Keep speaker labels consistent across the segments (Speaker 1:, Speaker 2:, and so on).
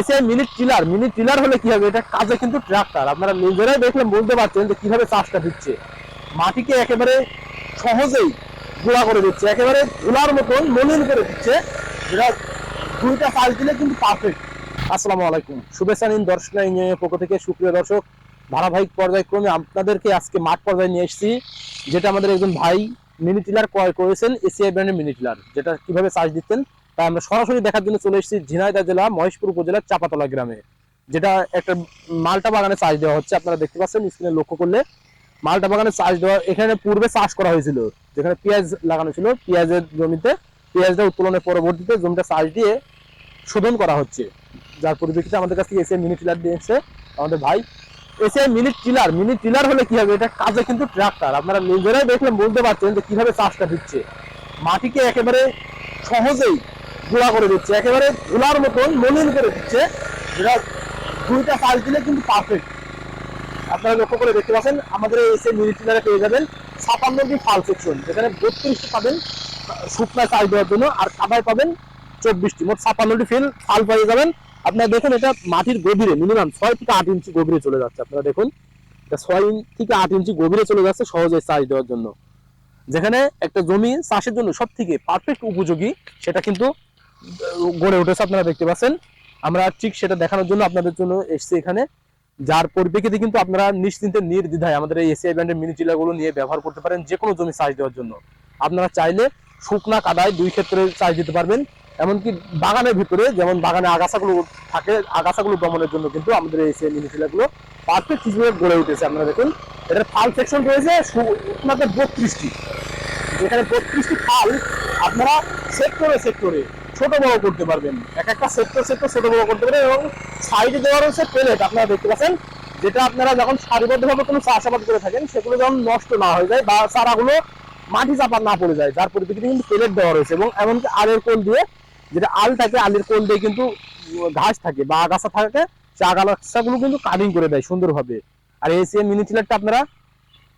Speaker 1: এসে mini tiller mini tiller হলে কি হবে? এটা কাজে কিন্তু ট্রাক্টর আপনারা নিজেরাই দেখলে বলতে পারছেন যে কীভাবে চাষটা দিচ্ছে মাটিকে একেবারে সহজেই গোড়া করে দিচ্ছে। একেবারে ধুলার মতন মলিন করে দিচ্ছে। যেটা দুইটা চাষ দিলে কিন্তু পারফেক্ট আসসালামু আলাইকুম। শুভেচ্ছা নিন দর্শনা ইঞ্জিনিয়ারের পক্ষ থেকে। সুপ্রিয় দর্শক, ধারাবাহিক পর্যায়ক্রমে আপনাদেরকে আজকে মাঠ পর্যায়ে নিয়ে এসেছি, যেটা আমাদের একজন ভাই মিনি টিলার ক্রয় করেছেন, এসিআই ব্র্যান্ডের মিনি টিলার, যেটা কীভাবে চার্জ দিচ্ছেন তাই আমরা সরাসরি দেখার জন্য চলে এসেছি ঝিনাইদহ জেলা, মহেশপুর উপজেলার চাপাতলা গ্রামে, যেটা একটা মালটা বাগানে চাষ দেওয়া হচ্ছে। আপনারা দেখতে পাচ্ছেন স্ক্রিনে লক্ষ্য করলে মালটা বাগানে চাষ দেওয়া, এখানে পূর্বে চাষ করা হয়েছিল, যেখানে পেঁয়াজ লাগানো ছিল। পেঁয়াজের জমিতে পেঁয়াজটা উত্তোলনের পরবর্তীতে জমিটা চাষ দিয়ে শোধন করা হচ্ছে। যার পরিপ্রেক্ষিতে আমাদের কাছ থেকে এসে মিনি টিলার দিয়েছে আমাদের ভাই এসে মিনি টিলার মিনি টিলার হলে কি হবে? এটা কাজে কিন্তু ট্রাক্টর। আপনারা নিজেরাই দেখলে বলতে পারছেন যে কীভাবে চাষটা দিচ্ছে মাটিকে একেবারে সহজেই গোড়া করে দিচ্ছে, একেবারে ধুলার মতন মলিন করে দিচ্ছে। যেটা দুইটা চাষ দিলে কিন্তু পারফেক্ট আপনারা লক্ষ্য করে দেখতে পাচ্ছেন, আমাদের এই এসে টিলারে পেয়ে যাবেন ছাপান্নটি ফাল সেকশন, যেখানে বত্রিশটি পাবেন শুকনা চাষ দেওয়ার জন্য, আর কাদায় পাবেন চব্বিশটি। মোট ছাপান্নটি ফিল ফাল পেয়ে যাবেন। আপনারা দেখুন, এটা মাটির গভীরে মিনিমাম ছয় থেকে আট ইঞ্চি গভীরে চলে যাচ্ছে। আপনারা দেখুন, এটা ছয় থেকে আট ইঞ্চি গভীরে চলে যাচ্ছে সহজে চাষ দেওয়ার জন্য। যেখানে একটা জমি চাষের জন্য সব থেকে পারফেক্ট উপযোগী, সেটা কিন্তু গড়ে উঠেছে, আপনারা দেখতে পাচ্ছেন। আমরা ঠিক সেটা দেখানোর জন্য আপনাদের জন্য এসেছি এখানে। যার পরিপ্রেক্ষিতে কিন্তু আপনারা নিশ্চিন্তে নির্দ্বিধায় আমাদের এই এসিআই ব্র্যান্ডের মিনি টিলারগুলো নিয়ে ব্যবহার করতে পারেন যে কোনো জমি চাষ দেওয়ার জন্য। আপনারা চাইলে শুকনা কাদায় দুই ক্ষেত্রে চাষ দিতে পারবেন। এমনকি বাগানের ভিতরে, যেমন বাগানে আগাছাগুলো থাকে, আগাছাগুলো দমনের জন্য কিন্তু আমাদের এই মিনি টিলারগুলো পারফেক্ট হিসেবে গড়ে উঠেছে, আপনারা দেখুন। এটার ফাল সেকশন রয়েছে আপনাদের বত্রিশটি। যেখানে বত্রিশটি ফাল আপনারা সেক্টরে সেক্টরে ছোট বড় করতে পারবেন। এক একটা সেক্টর সেক্টর ছোট বড় করতে পারবেন এবং সাইডে দেওয়া রয়েছে পেলেট আপনারা দেখতে পাচ্ছেন, যেটা আপনারা যখন সারিবদ্ধভাবে কোনো চাষাবাদ করে থাকেন, সেগুলো যখন নষ্ট না হয়ে যায় বা চারাগুলো মাটি চাপা না পড়ে যায়, যার পরিপ্রেক্ষিতে কিন্তু প্লেট দেওয়া রয়েছে এবং এমনকি আলের কোল দিয়ে যেটা আল থাকে, আলের কোল দিয়ে কিন্তু ঘাস থাকে বা আগাছা থাকে, সে আগাছাগুলো কিন্তু কাটিং করে দেয় সুন্দরভাবে। আর এই সিএম মিনি টিলারটা আপনারা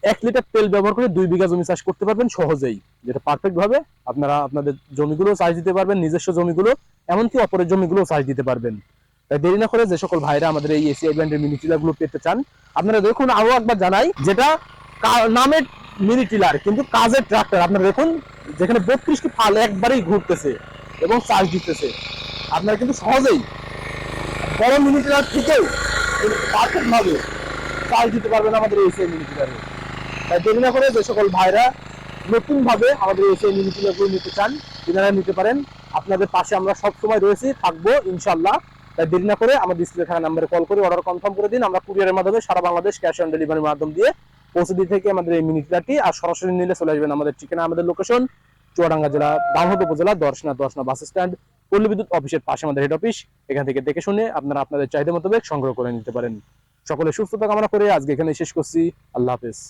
Speaker 1: এক লিটার তেল ব্যবহার করে দুই বিঘা জমি চাষ করতে পারবেন সহজেই। যেটা পারফেক্ট ভাবে আপনারা আপনাদের জমিগুলো চাষ দিতে পারবেন, নিজস্ব জমিগুলো, এমনকি অপরের জমিগুলো চাষ দিতে পারবেন। তাই দেরি না করে যে সকল ভাইরা আমাদের এই এসিআই ব্র্যান্ডের মিনি টিলারগুলো পেতে চান, আপনারা দেখুন আরও একবার জানাই, যেটা কা- নামে মিনি টিলার, কিন্তু কাজের ট্রাক্টর আপনারা দেখুন, যেখানে বত্রিশটি ফাল একবারেই ঘুরতেছে এবং চাষ দিতেছে। আপনারা কিন্তু সহজেই বড় মিনি টিলার থেকেও পারফেক্ট ভাবে চার্জ দিতে পারবেন আমাদের এসিআই মিনি টিলারে। তাই দেরি না করে যে সকল ভাইরা নতুন ভাবে আমাদের এসে মিনিগুলো নিতে চান তিনারা নিতে পারেন, আপনাদের পাশে আমরা সব সময় রয়েছি, থাকব ইনশাল্লাহ তাই দেরি না করে আমাদের ডিসপ্লে থাকা নাম্বারে কল করে অর্ডার কনফার্ম করে দিন, আমরা কুরিয়ারের মাধ্যমে সারা বাংলাদেশ ক্যাশ অন ডেলিভারির মাধ্যম দিয়ে পৌঁছে দিয়ে থেকে আমাদের এই মিনিটটি আর সরাসরি নিলে চলে আসবেন আমাদের ঠিকানা, আমাদের লোকেশন চুয়াডাঙ্গা জেলা দামহদ উপজেলা, দর্শনা দর্শনা বাস স্ট্যান্ড পল্লী বিদ্যুৎ অফিসের পাশে আমাদের হেড অফিস এখান থেকে দেখে শুনে আপনারা আপনাদের চাহিদা মোতাবেক সংগ্রহ করে নিতে পারেন। সকলে সুস্থতা কামনা করে আজকে এখানে শেষ করছি। আল্লাহ হাফেজ।